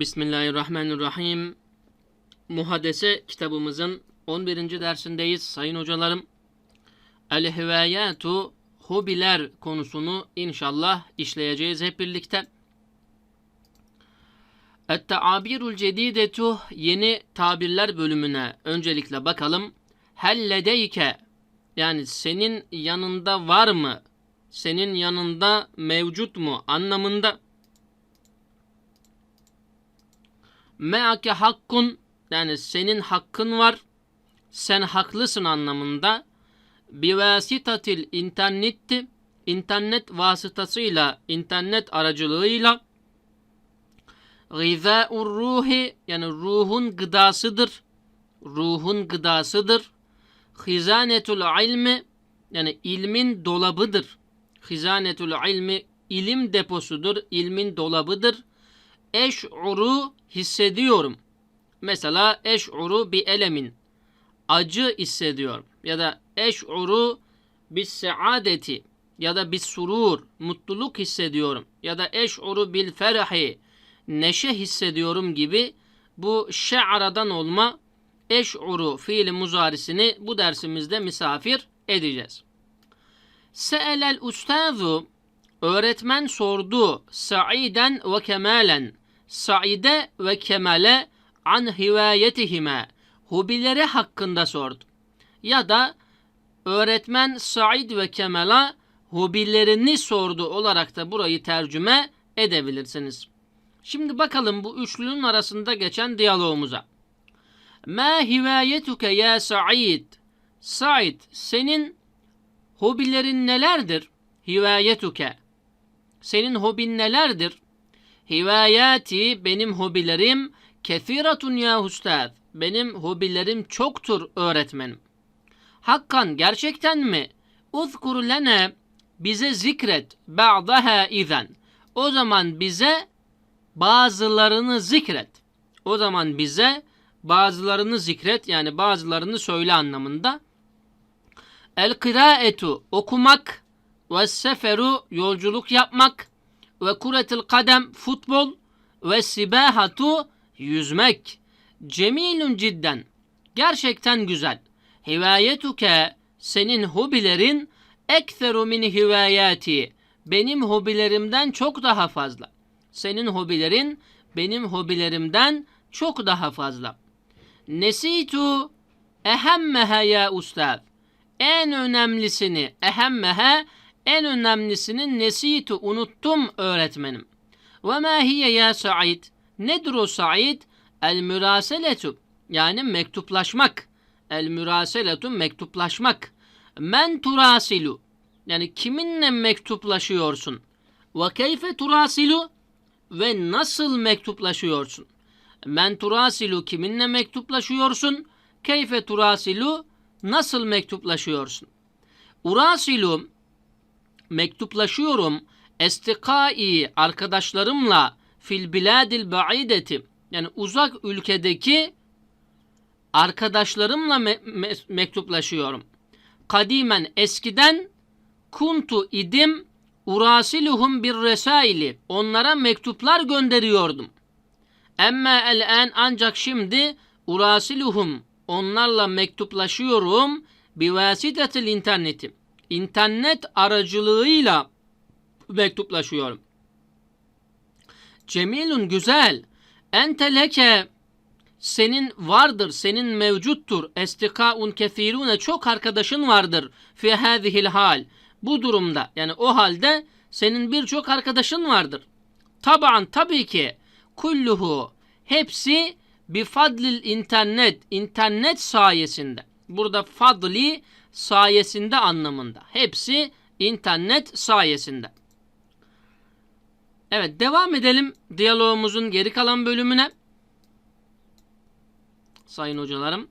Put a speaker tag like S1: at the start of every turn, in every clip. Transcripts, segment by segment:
S1: Bismillahirrahmanirrahim. Muhadese kitabımızın 11. dersindeyiz sayın hocalarım. El hivayatu hobiler konusunu inşallah işleyeceğiz hep birlikte. Et taabirul cedidetu yeni tabirler bölümüne öncelikle bakalım. Helledeyke yani senin yanında var mı? Senin yanında mevcut mu anlamında. Meake hakkun yani senin hakkın var. Sen haklısın anlamında. Bivasitatil internetti internet vasıtasıyla, internet aracılığıyla gızaur ruhi yani ruhun gıdasıdır. Ruhun gıdasıdır. Hizanetul ilmi yani ilmin dolabıdır. Hizanetul ilmi ilim deposudur, ilmin dolabıdır. Eş'uru hissediyorum. Mesela eş'uru bir elemin. Acı hissediyorum. Ya da eş'uru bis saadeti ya da bis surur mutluluk hissediyorum. Ya da eş'uru bil ferahi neşe hissediyorum gibi bu şe'aradan olma eş'uru fiili muzarisini bu dersimizde misafir edeceğiz. Se'elel ustazu öğretmen sordu Sa'iden ve Kemalen Sa'ide ve Kemal'e an hivayetihime hobileri hakkında sordu. Ya da öğretmen Said ve Kemal'a hobilerini sordu olarak da burayı tercüme edebilirsiniz. Şimdi bakalım bu üçlünün arasında geçen diyalogumuza. Ma hivayetuke ya Said? Said senin hobilerin nelerdir? Hivayetuke. Senin hobin nelerdir? Hivayati benim hobilerim kethiratun ya ustad. Benim hobilerim çoktur öğretmenim. Hakkan gerçekten mi? Uzkur lene bize zikret ba'daha izen. O zaman bize bazılarını zikret. O zaman bize bazılarını zikret yani bazılarını söyle anlamında. El kıraetu okumak ve seferu yolculuk yapmak ve kuretil kadem futbol ve sibahatu yüzmek. Cemilun cidden gerçekten güzel. Hivayetuke senin hobilerin ekseru min hivayati benim hobilerimden çok daha fazla. Senin hobilerin benim hobilerimden çok daha fazla. Nesitu ehemmeha ya ustad. En önemlisini ehemmeha en önemlisini nesitu unuttum öğretmenim. Ve ma hiye ya Said? Nedir o Said? El müraseletu yani mektuplaşmak. El müraseletu mektuplaşmak. Men turasilu yani kiminle mektuplaşıyorsun? Ve keyfe turasilu ve nasıl mektuplaşıyorsun? Men turasilu kiminle mektuplaşıyorsun? Keyfe turasilu nasıl mektuplaşıyorsun? Urasilu mektuplaşıyorum estikai arkadaşlarımla fil biladil ba'ideti yani uzak ülkedeki arkadaşlarımla me- me- mektuplaşıyorum. Kadimen eskiden kuntu idim urasiluhum bir resaili onlara mektuplar gönderiyordum. Emme el ancak şimdi urasiluhum onlarla mektuplaşıyorum bivasitetil interneti. İnternet aracılığıyla mektuplaşıyorum. Cemilun güzel. Ente leke senin vardır, senin mevcuttur. Estikaun kethirune çok arkadaşın vardır. Fi hadihil hal. Bu durumda yani o halde senin birçok arkadaşın vardır. Taban tabii ki kulluhu hepsi bi fadlil internet internet sayesinde. Burada fadli sayesinde anlamında. Hepsi internet sayesinde. Evet devam edelim diyalogumuzun geri kalan bölümüne. Sayın hocalarım.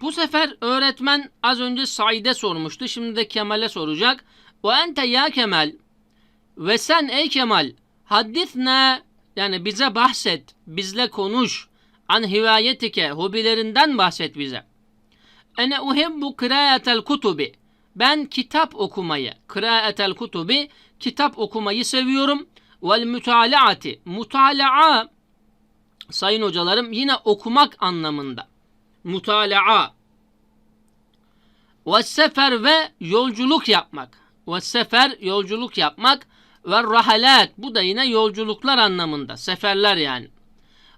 S1: Bu sefer öğretmen az önce Said'e sormuştu. Şimdi de Kemal'e soracak. O ente ya Kemal ve sen ey Kemal haddithna yani bize bahset, bizle konuş. An hivayetike, hobilerinden bahset bize. Ene uhibbu kıraatel kutubi. Ben kitap okumayı, kıraatel kutubi, kitap okumayı seviyorum. vel mütalaati. Mutalaa sayın hocalarım yine okumak anlamında. Mutalaa. Ve sefer ve yolculuk yapmak. Ve sefer yolculuk yapmak ve rahalat bu da yine yolculuklar anlamında. Seferler yani.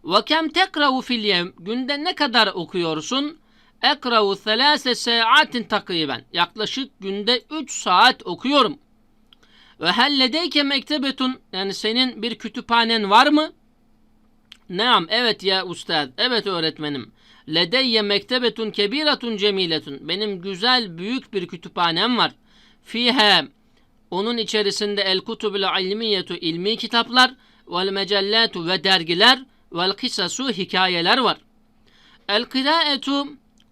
S1: Ve kem tekravu fil yevm günde ne kadar okuyorsun? Ekravu thelâse saatin takriben. Yaklaşık günde 3 saat okuyorum. Ve hel ledeyke mektebetun yani senin bir kütüphanen var mı? Naam evet ya ustad. Evet öğretmenim. Ledeyye mektebetun kebiratun cemiletun. Benim güzel büyük bir kütüphanem var. Fihe onun içerisinde el kutubul ilmiyetu ilmi kitaplar vel mecellatu ve dergiler vel kısasu hikayeler var. El kıraetu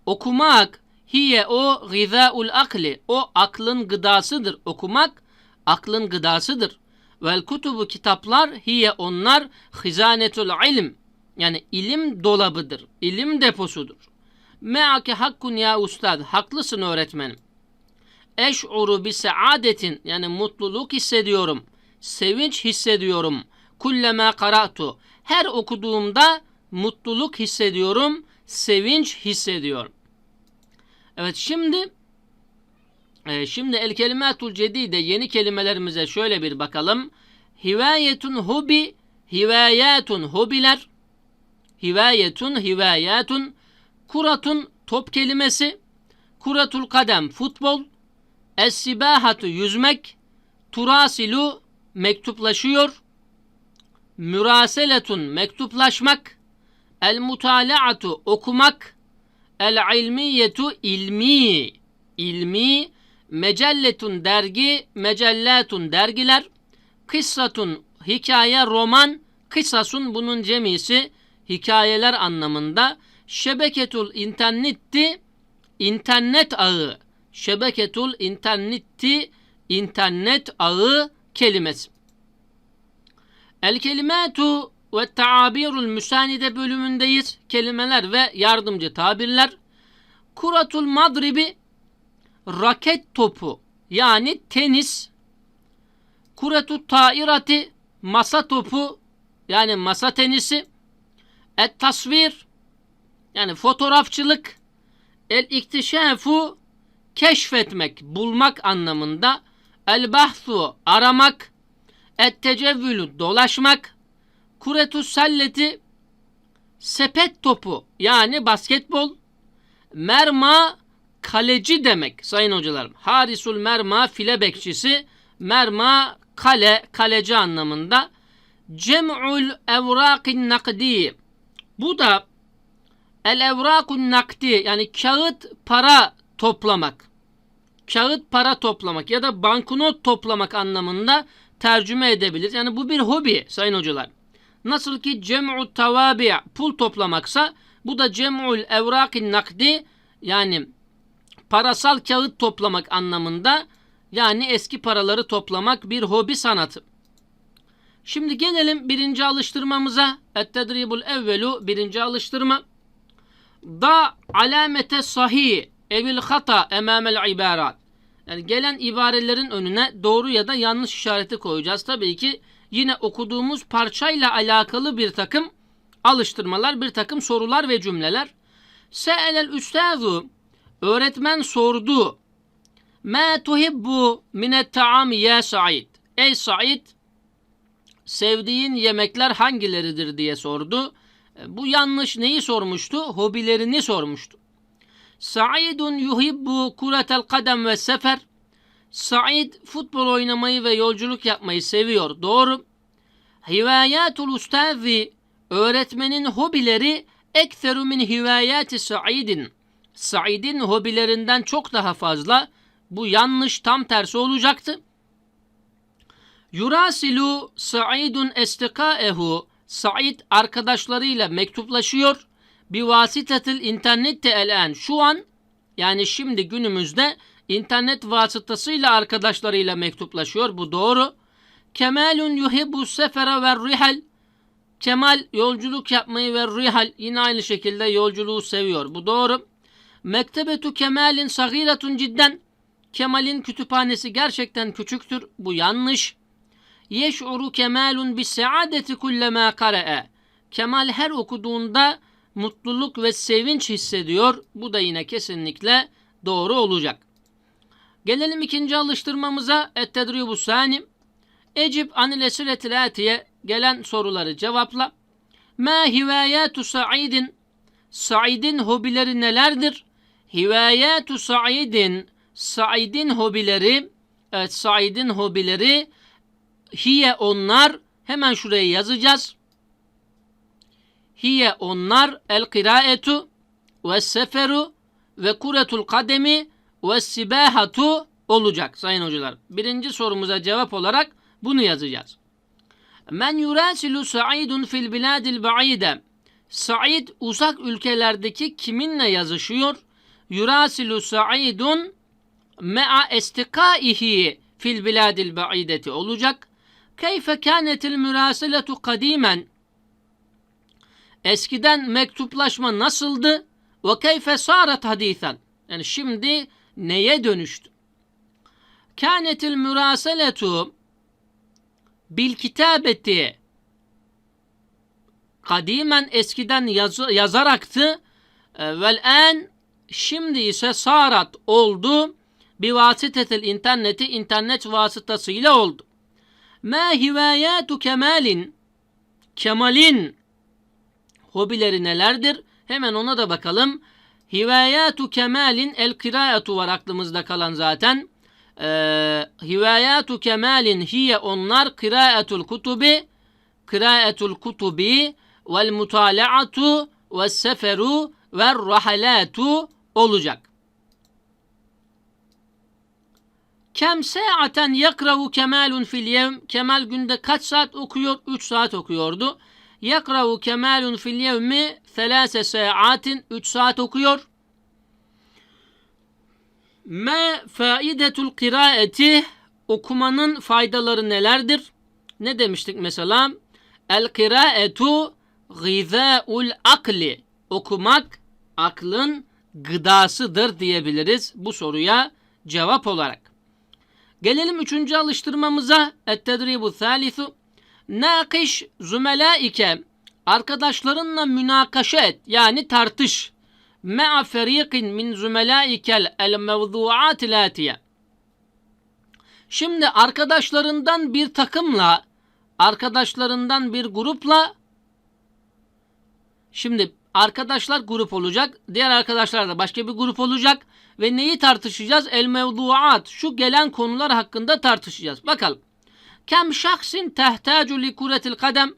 S1: okumak hiye o gızaul akli o aklın gıdasıdır. Okumak aklın gıdasıdır. Vel kutubu kitaplar hiye onlar hizanetul ilim yani ilim dolabıdır. ilim deposudur. Meake hakkun ya ustad haklısın öğretmenim. Eş'uru bi saadetin yani mutluluk hissediyorum. Sevinç hissediyorum. Kullema karatu. Her okuduğumda mutluluk hissediyorum. Sevinç hissediyorum. Evet şimdi e, şimdi el kelimatul cedide yeni kelimelerimize şöyle bir bakalım. Hivayetun hobi, hivayetun hobiler, hivayetun, hivayetun, kuratun top kelimesi, kuratul kadem futbol, Es-sibahatu yüzmek, turasilu mektuplaşıyor, müraseletun mektuplaşmak, el mutalaatu okumak, el ilmiyetu ilmi, ilmi, mecelletun dergi, mecellatun dergiler, kıssatun hikaye, roman, kısasun bunun cemisi. Hikayeler anlamında, şebeketul internetti, internet ağı, şebeketul internetti internet ağı kelimesi. El kelimatu ve taabirul müsanide bölümündeyiz. Kelimeler ve yardımcı tabirler. Kuratul madribi raket topu yani tenis. Kuratut tairati masa topu yani masa tenisi. Et tasvir yani fotoğrafçılık. El iktişafu keşfetmek, bulmak anlamında el bahsu aramak, et tecevvülü dolaşmak, kuretus salleti sepet topu yani basketbol, merma kaleci demek sayın hocalarım. Harisul merma file bekçisi, merma kale kaleci anlamında. Cem'ul evrakin nakdi. Bu da el evrakun nakdi yani kağıt para toplamak. Kağıt para toplamak ya da banknot toplamak anlamında tercüme edebilir. Yani bu bir hobi sayın hocalar. Nasıl ki cem'u tavabi pul toplamaksa bu da cem'ul evrakin nakdi yani parasal kağıt toplamak anlamında yani eski paraları toplamak bir hobi sanatı. Şimdi gelelim birinci alıştırmamıza. Et-tedribul evvelu birinci alıştırma. Da alamete sahih evil hata emamel ibarat. Yani gelen ibarelerin önüne doğru ya da yanlış işareti koyacağız. Tabii ki yine okuduğumuz parçayla alakalı bir takım alıştırmalar, bir takım sorular ve cümleler. Se'elel üstazu öğretmen sordu. Ma tuhibbu minet taami ya Said. Ey Said sevdiğin yemekler hangileridir diye sordu. Bu yanlış neyi sormuştu? Hobilerini sormuştu. Saidun yuhibbu kuretel kadem ve sefer. Said futbol oynamayı ve yolculuk yapmayı seviyor. Doğru. Hivayatul ustazi öğretmenin hobileri ekseru min hivayati Saidin. Said'in hobilerinden çok daha fazla. Bu yanlış tam tersi olacaktı. Yurasilu Saidun estikaehu. Said arkadaşlarıyla mektuplaşıyor bi vasitetil internette elen şu an yani şimdi günümüzde internet vasıtasıyla arkadaşlarıyla mektuplaşıyor. Bu doğru. Kemalun yuhibbu sefere ve rihal. Kemal yolculuk yapmayı ve rihal yine aynı şekilde yolculuğu seviyor. Bu doğru. Mektebetu Kemal'in sagiratun cidden. Kemal'in kütüphanesi gerçekten küçüktür. Bu yanlış. yeş'uru kemalun bis saadeti kullama qara'a. Kemal her okuduğunda mutluluk ve sevinç hissediyor. Bu da yine kesinlikle doğru olacak. Gelelim ikinci alıştırmamıza. Et-tedribu sani. Ecib anil esiretil atiye. Gelen soruları cevapla. Ma hivayatu Sa'idin. Sa'idin hobileri nelerdir? Hivayatu Sa'idin. Sa'idin hobileri. Evet Sa'idin hobileri. Hiye onlar. Hemen şuraya yazacağız. Hiye onlar el kiraetu ve seferu ve kuretul kademi ve sibahatu olacak sayın hocalar. Birinci sorumuza cevap olarak bunu yazacağız. Men yurasilu Sa'idun fil biladil ba'ide. Said uzak ülkelerdeki kiminle yazışıyor? Yurasilu Sa'idun me'a estikaihi fil biladil ba'ideti olacak. Keyfe kânetil müraseletu kadimen. Eskiden mektuplaşma nasıldı? Ve keyfe sarat hadithen. Yani şimdi neye dönüştü? Kânetil müraseletu bil kitabeti kadimen eskiden yaz, yazaraktı e, vel en şimdi ise sarat oldu bir vasitetel interneti internet vasıtasıyla oldu. Ma hivayatu kemalin kemalin hobileri nelerdir? Hemen ona da bakalım. Hivayatu kemalin el kiraatu var aklımızda kalan zaten. Ee, hivayatu kemalin hiye onlar kıraatul kutubi kıraatul kutubi vel mutalaatu ve seferu ve rahalatu olacak. Kem saaten yakravu kemalun fil yevm. Kemal günde kaç saat okuyor? 3 saat okuyordu. Yakravu kemalun fil yevmi thelâse saatin 3 saat okuyor. Me faidetul kiraeti okumanın faydaları nelerdir? Ne demiştik mesela? El kiraetu gızaul akli. Okumak aklın gıdasıdır diyebiliriz bu soruya cevap olarak. Gelelim üçüncü alıştırmamıza. Et-tedribu thalithu. Nakiş zümelaike. Arkadaşlarınla münakaşa et. Yani tartış. Me'a feriqin min zümelaikel el mevduat latiye. Şimdi arkadaşlarından bir takımla, arkadaşlarından bir grupla, şimdi arkadaşlar grup olacak, diğer arkadaşlar da başka bir grup olacak ve neyi tartışacağız? El mevduat, şu gelen konular hakkında tartışacağız. Bakalım. Kem şahsin tehtacu li kuretil kadem,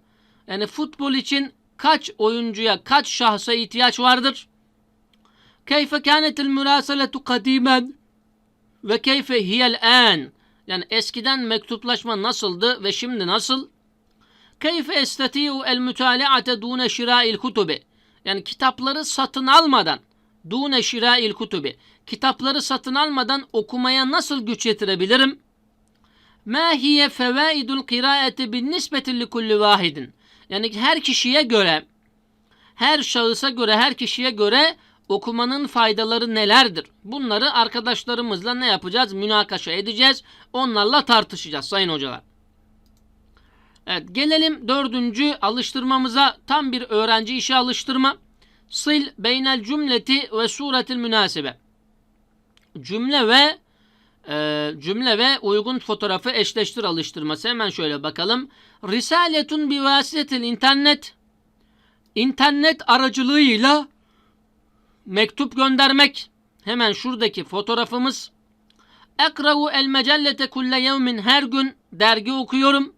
S1: yani futbol için kaç oyuncuya, kaç şahsa ihtiyaç vardır? Keyfe kânetil müraseletu kadimen ve keyfe hiyel an. Yani eskiden mektuplaşma nasıldı ve şimdi nasıl? Keyfe estati'u el mütalaate dune şira'il kutubi. Yani kitapları satın almadan dune şira'il kutubi. Kitapları satın almadan okumaya nasıl güç yetirebilirim? Ma hiye fevaidul kiraeti bin nispeti li kulli vahidin. Yani her kişiye göre her şahısa göre her kişiye göre okumanın faydaları nelerdir? Bunları arkadaşlarımızla ne yapacağız? Münakaşa edeceğiz. Onlarla tartışacağız sayın hocalar. Evet gelelim dördüncü alıştırmamıza tam bir öğrenci işi alıştırma. Sil beynel cümleti ve suretil münasibe. Cümle ve e, cümle ve uygun fotoğrafı eşleştir alıştırması. Hemen şöyle bakalım. Risaletun bi vasiletil internet. İnternet aracılığıyla mektup göndermek. Hemen şuradaki fotoğrafımız. Ekravu el mecellete kulle yevmin her gün dergi okuyorum.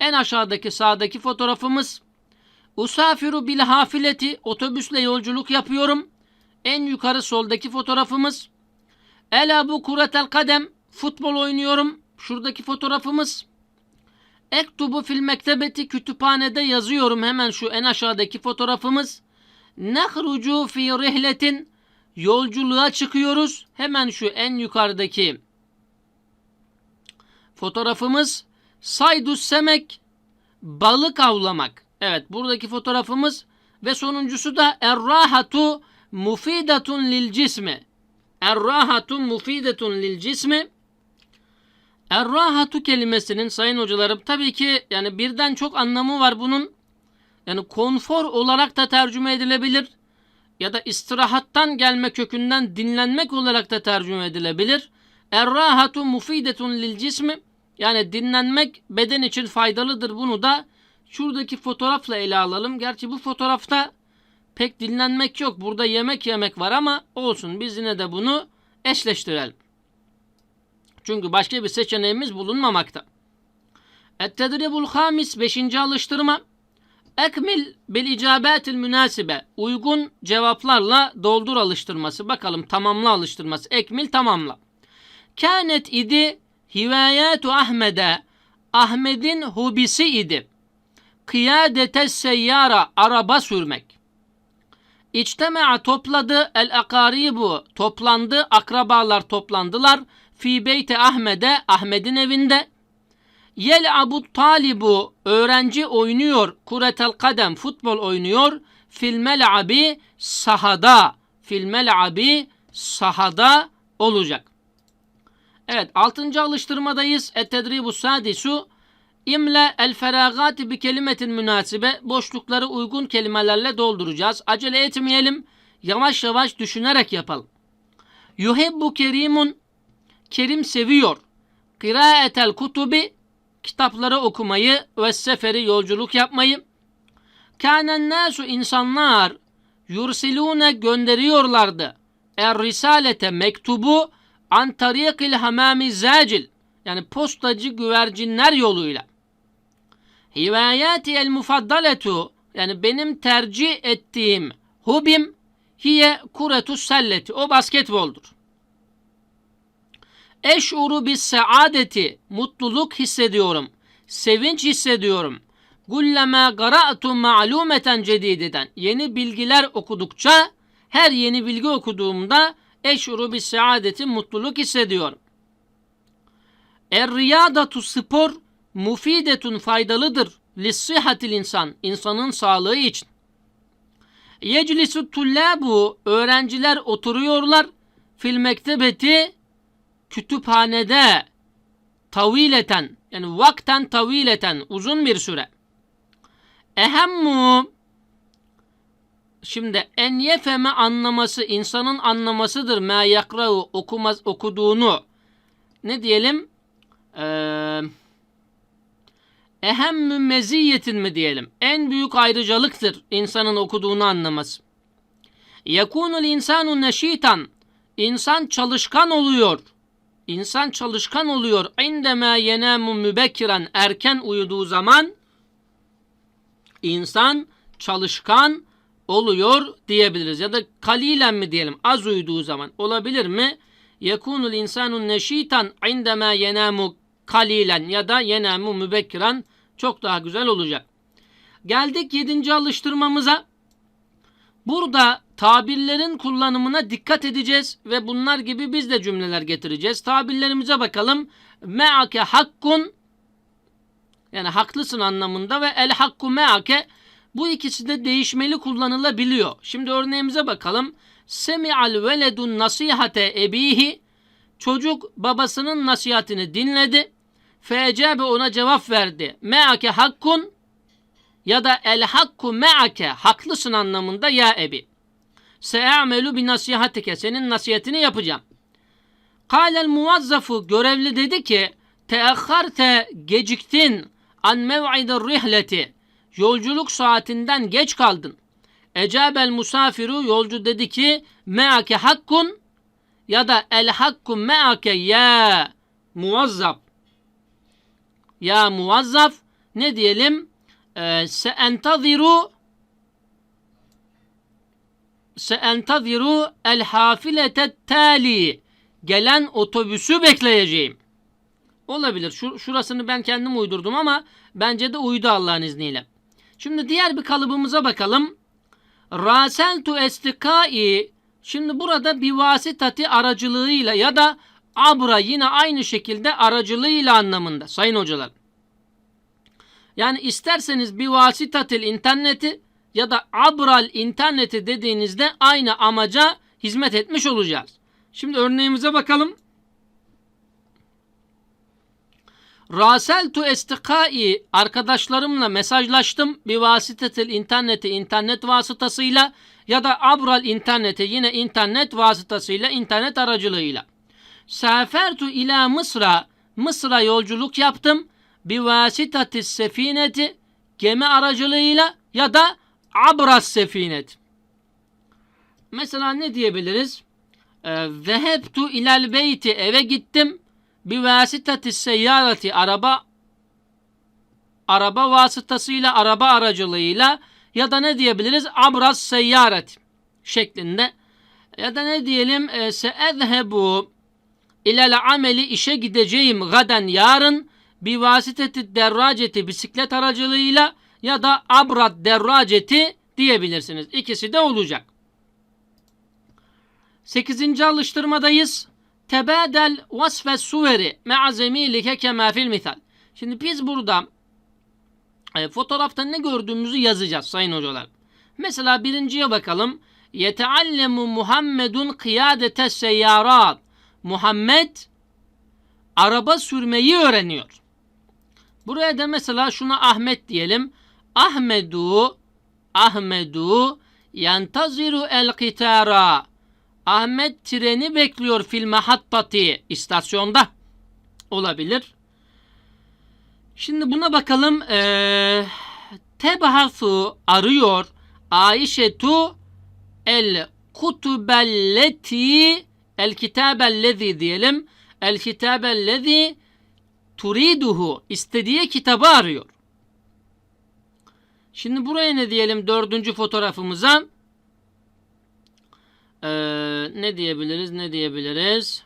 S1: En aşağıdaki sağdaki fotoğrafımız. Usafiru bil hafileti otobüsle yolculuk yapıyorum. En yukarı soldaki fotoğrafımız. Ela bu kuretel kadem futbol oynuyorum. Şuradaki fotoğrafımız. Ektubu fil mektebeti kütüphanede yazıyorum. Hemen şu en aşağıdaki fotoğrafımız. Nehrucu fi rihletin yolculuğa çıkıyoruz. Hemen şu en yukarıdaki fotoğrafımız saydus semek balık avlamak. Evet buradaki fotoğrafımız ve sonuncusu da errahatu mufidatun lil cismi. Errahatun mufidetun lil cismi. Er-rahatu kelimesinin sayın hocalarım tabii ki yani birden çok anlamı var bunun. Yani konfor olarak da tercüme edilebilir. Ya da istirahattan gelme kökünden dinlenmek olarak da tercüme edilebilir. Er-rahatu mufidetun lil cismi. Yani dinlenmek beden için faydalıdır. Bunu da şuradaki fotoğrafla ele alalım. Gerçi bu fotoğrafta pek dinlenmek yok. Burada yemek yemek var ama olsun biz yine de bunu eşleştirelim. Çünkü başka bir seçeneğimiz bulunmamakta. Et-tedribul hamis 5. alıştırma. Ekmil bil icabetil münasibe. Uygun cevaplarla doldur alıştırması. Bakalım tamamla alıştırması. Ekmil tamamla. Kânet idi hivayatu Ahmed'e. Ahmet'in hobisi idi. Kıyadete seyyara. Araba sürmek. İçtemea topladı el akaribu. Toplandı. Akrabalar toplandılar. Fi beyti Ahmed'e. Ahmet'in evinde. Yel abu talibu öğrenci oynuyor. Kuretel kadem futbol oynuyor. Fil mel'abi sahada. Fil mel'abi sahada olacak. Evet altıncı alıştırmadayız. Et-tedribu sadisu İmle el feragati bi kelimetin münasibe boşlukları uygun kelimelerle dolduracağız. Acele etmeyelim. Yavaş yavaş düşünerek yapalım. Yuhibbu kerimun Kerim seviyor. Kıraatel kutubi kitapları okumayı ve seferi yolculuk yapmayı. Kânen nasu insanlar yursilune gönderiyorlardı. Er risalete mektubu an tarikil hamami zacil yani postacı güvercinler yoluyla. Hivayati el mufaddaletu yani benim tercih ettiğim hobim hiye kuretu selleti o basketboldur. Eşuru bis saadeti mutluluk hissediyorum. Sevinç hissediyorum. Gullema qara'tu ma'lumeten cedideden yeni bilgiler okudukça her yeni bilgi okuduğumda eşuru bis saadeti mutluluk hissediyorum. Er riyadatu spor mufidetun faydalıdır. Lissihatil insan insanın sağlığı için. Yeclisu tullabu öğrenciler oturuyorlar. Fil mektebeti kütüphanede tavileten yani vakten tavileten uzun bir süre. Ehemmu şimdi en yefeme anlaması insanın anlamasıdır ma yakra'u okumaz okuduğunu ne diyelim eee ehemmü meziyetin mi diyelim en büyük ayrıcalıktır insanın okuduğunu anlaması. Yekunul insanu neşitan insan çalışkan oluyor. İnsan çalışkan oluyor. İndemâ yenâmu mübekkiren erken uyuduğu zaman insan çalışkan oluyor diyebiliriz. Ya da kalilen mi diyelim az uyuduğu zaman olabilir mi? Yekunul insanun neşitan indemâ yenâmu kalilen ya da yenâmu mübekkiren çok daha güzel olacak. Geldik yedinci alıştırmamıza. Burada tabirlerin kullanımına dikkat edeceğiz ve bunlar gibi biz de cümleler getireceğiz. Tabirlerimize bakalım. Me'ake hakkun yani haklısın anlamında ve el hakku me'ake bu ikisi de değişmeli kullanılabiliyor. Şimdi örneğimize bakalım. Semi'al veledun nasihate ebihi çocuk babasının nasihatini dinledi. Fecebe ona cevap verdi. Me'ake hakkun ya da el hakku me'ake haklısın anlamında ya ebi. Se'amelu bi nasihatike senin nasihatini yapacağım. Kâlel muvazzafu görevli dedi ki teakharte geciktin an mev'idir rihleti yolculuk saatinden geç kaldın. Ecabel musafiru yolcu dedi ki me'ake hakkun ya da el hakku me'ake ya muvazzaf ya muvazzaf ne diyelim ee, seentaziru seentaziru el hafilete tali gelen otobüsü bekleyeceğim. Olabilir. Şur şurasını ben kendim uydurdum ama bence de uydu Allah'ın izniyle. Şimdi diğer bir kalıbımıza bakalım. Raseltu estikai Şimdi burada bir vasitati aracılığıyla ya da abra yine aynı şekilde aracılığıyla anlamında sayın hocalar. Yani isterseniz bir vasitatil interneti ya da abral interneti dediğinizde aynı amaca hizmet etmiş olacağız. Şimdi örneğimize bakalım. Raseltu estikai arkadaşlarımla mesajlaştım bir vasitetil interneti internet vasıtasıyla ya da abral interneti yine internet vasıtasıyla internet aracılığıyla. Sefertu ila Mısır'a Mısır'a yolculuk yaptım. Bir vasitatis sefineti gemi aracılığıyla ya da abras sefinet. Mesela ne diyebiliriz? Ee, Zehebtu ilal beyti eve gittim. Bir vasitatis seyyareti araba araba vasıtasıyla araba aracılığıyla ya da ne diyebiliriz? Abras seyyaret şeklinde. Ya da ne diyelim? E, seezhebu ilal ameli işe gideceğim gaden yarın bir vasiteti derraceti bisiklet aracılığıyla ya da abrat derraceti diyebilirsiniz. İkisi de olacak. Sekizinci alıştırmadayız. Tebadel vasfe suveri me'a zemilike kema fil misal. Şimdi biz burada e, fotoğrafta ne gördüğümüzü yazacağız sayın hocalar. Mesela birinciye bakalım. Yeteallemu Muhammedun kıyadete seyyarat. Muhammed araba sürmeyi öğreniyor. Buraya da mesela şuna Ahmet diyelim. Ahmedu Ahmedu yantaziru el kitara. Ahmet treni bekliyor fil mahattati istasyonda. Olabilir. Şimdi buna bakalım. Ee, tebhasu arıyor. Aişetu el kutubelleti el kitabellezi diyelim. El kitabellezi turiduhu istediği kitabı arıyor. Şimdi buraya ne diyelim dördüncü fotoğrafımıza? Ee, ne diyebiliriz? Ne diyebiliriz?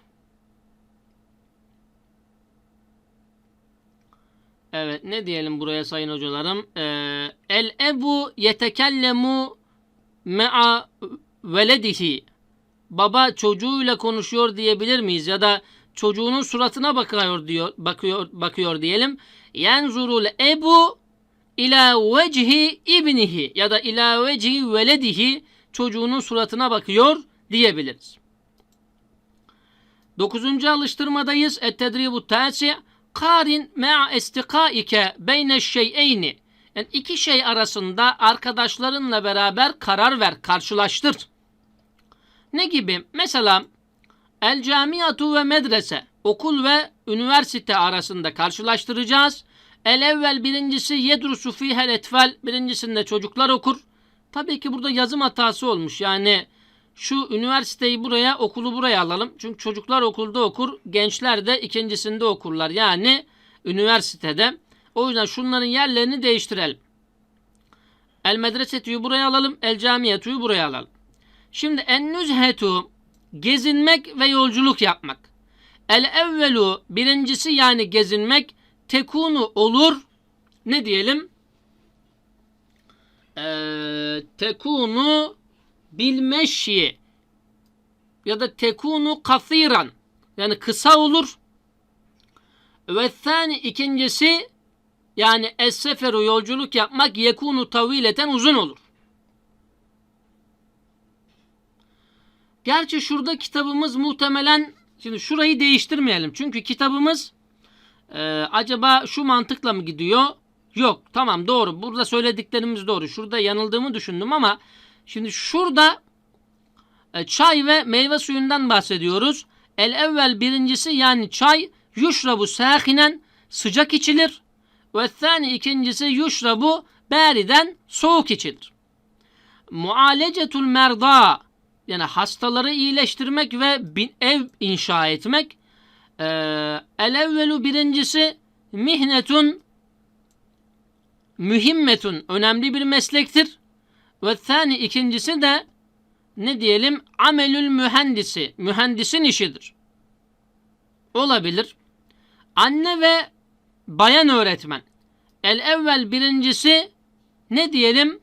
S1: Evet ne diyelim buraya sayın hocalarım? Ee, el ebu yetekellemu me'a veledihi. Baba çocuğuyla konuşuyor diyebilir miyiz? Ya da çocuğunun suratına bakıyor diyor, bakıyor bakıyor diyelim. Yenzurul ebu ila vecihi ibnihi ya da ila vecihi veledihi çocuğunun suratına bakıyor diyebiliriz. Dokuzuncu alıştırmadayız. Et-tedribu tasi karin me'a istikaike beyne şeyeyni. Yani iki şey arasında arkadaşlarınla beraber karar ver, karşılaştır. Ne gibi? Mesela el camiyatu ve medrese, okul ve üniversite arasında karşılaştıracağız. El evvel birincisi yedrusu fihel etfel, birincisinde çocuklar okur. Tabii ki burada yazım hatası olmuş. Yani şu üniversiteyi buraya, okulu buraya alalım. Çünkü çocuklar okulda okur, gençler de ikincisinde okurlar. Yani üniversitede. O yüzden şunların yerlerini değiştirelim. El medresetuyu buraya alalım, el camiyetuyu buraya alalım. Şimdi en nüzhetu gezinmek ve yolculuk yapmak. El evvelu birincisi yani gezinmek tekunu olur. Ne diyelim? Ee, tekunu bilmeşyi ya da tekunu kathiran yani kısa olur. Ve thani ikincisi yani es-seferu yolculuk yapmak yekunu tavileten uzun olur. Gerçi şurada kitabımız muhtemelen şimdi şurayı değiştirmeyelim. Çünkü kitabımız e, acaba şu mantıkla mı gidiyor? Yok tamam doğru. Burada söylediklerimiz doğru. Şurada yanıldığımı düşündüm ama şimdi şurada e, çay ve meyve suyundan bahsediyoruz. El evvel birincisi yani çay yuşrabu sâhinen sıcak içilir. Ve thani ikincisi yuşrabu beriden soğuk içilir. Mualecetul merda yani hastaları iyileştirmek ve bir ev inşa etmek. Ee, el evvelu birincisi mihnetun mühimmetun önemli bir meslektir. Ve thani ikincisi de ne diyelim amelül mühendisi mühendisin işidir. Olabilir. Anne ve bayan öğretmen. El evvel birincisi ne diyelim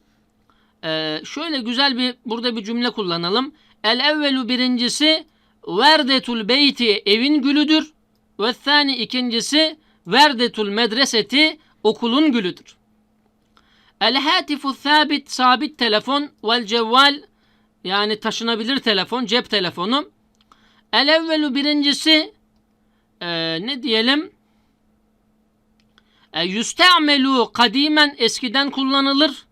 S1: ee, şöyle güzel bir burada bir cümle kullanalım. El evvelu birincisi verdetul beyti evin gülüdür. Ve thani ikincisi verdetul medreseti okulun gülüdür. El hatifu sabit sabit telefon vel cevval yani taşınabilir telefon cep telefonu. El evvelu birincisi e, ne diyelim E, yüste'melu kadimen eskiden kullanılır.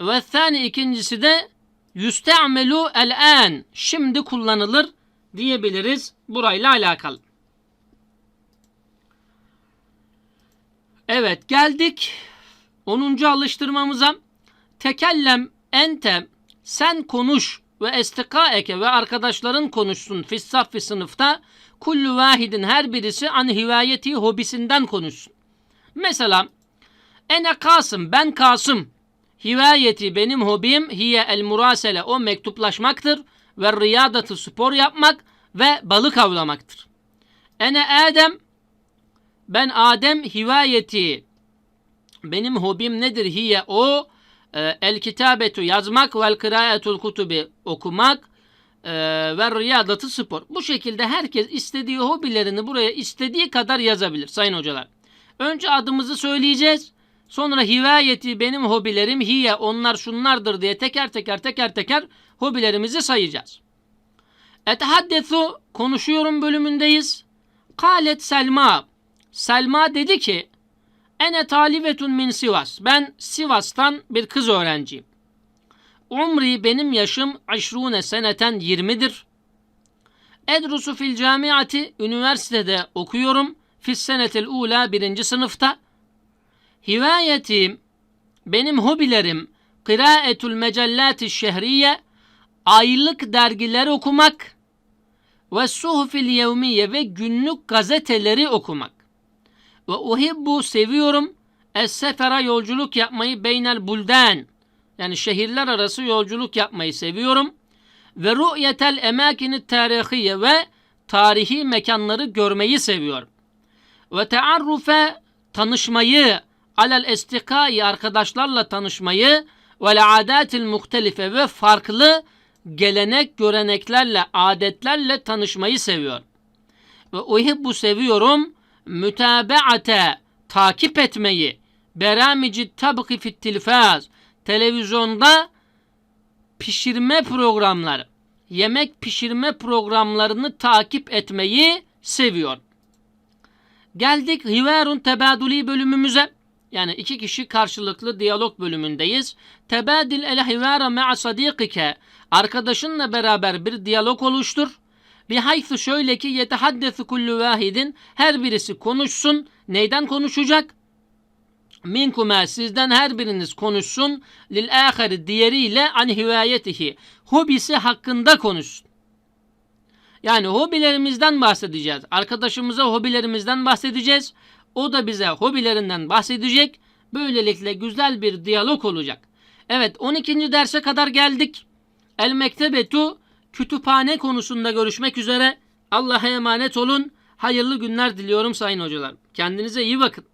S1: Ve thani ikincisi de yüste'melu el-an şimdi kullanılır diyebiliriz burayla alakalı. Evet geldik 10. alıştırmamıza. Tekellem ente sen konuş ve estikaeke ve arkadaşların konuşsun fissaffi sınıfta kullu vahidin her birisi an hivayeti hobisinden konuşsun. Mesela ene Kasım ben Kasım hivayeti benim hobim hiye el murasele o mektuplaşmaktır ve riyadatı spor yapmak ve balık avlamaktır. Ene Adem ben Adem hivayeti benim hobim nedir hiye o e, el kitabetu yazmak vel kıraatul kutubi okumak e, ve riyadatı spor. Bu şekilde herkes istediği hobilerini buraya istediği kadar yazabilir sayın hocalar. Önce adımızı söyleyeceğiz. Sonra hivayeti benim hobilerim hiye onlar şunlardır diye teker teker teker teker hobilerimizi sayacağız. Etehaddesu konuşuyorum bölümündeyiz. Kalet Selma. Selma dedi ki Ene talibetun min Sivas. Ben Sivas'tan bir kız öğrenciyim. Umri benim yaşım aşrune seneten 20'dir. Edrusu fil camiati üniversitede okuyorum. Fis senetil ula birinci sınıfta. Hivayetim benim hobilerim kıraetul mecellati şehriye aylık dergiler okumak ve suhufil yevmiye ve günlük gazeteleri okumak. Ve uhibbu seviyorum es-sefera yolculuk yapmayı beynel buldan yani şehirler arası yolculuk yapmayı seviyorum. Ve ru'yetel emakini tarihiye ve tarihi mekanları görmeyi seviyorum. Ve tearrufe tanışmayı alel estikai arkadaşlarla tanışmayı ve adatil muhtelife ve farklı gelenek göreneklerle adetlerle tanışmayı seviyorum. Ve uhibbu seviyorum mütabeate takip etmeyi beramici tabki fit tilfaz televizyonda pişirme programları yemek pişirme programlarını takip etmeyi seviyor. Geldik hivarun tebaduli bölümümüze. Yani iki kişi karşılıklı diyalog bölümündeyiz. Tebadil el hivara ma'a sadikike. Arkadaşınla beraber bir diyalog oluştur. Bihaythu şöyle ki yetehaddesu kullu vahidin her birisi konuşsun. Neyden konuşacak? Minkuma sizden her biriniz konuşsun. Lil ahari diğeriyle an hivayetihi. Hobisi hakkında konuşsun. Yani hobilerimizden bahsedeceğiz. Arkadaşımıza hobilerimizden bahsedeceğiz. O da bize hobilerinden bahsedecek. Böylelikle güzel bir diyalog olacak. Evet 12. derse kadar geldik. El Mektebetu kütüphane konusunda görüşmek üzere. Allah'a emanet olun. Hayırlı günler diliyorum sayın hocalar. Kendinize iyi bakın.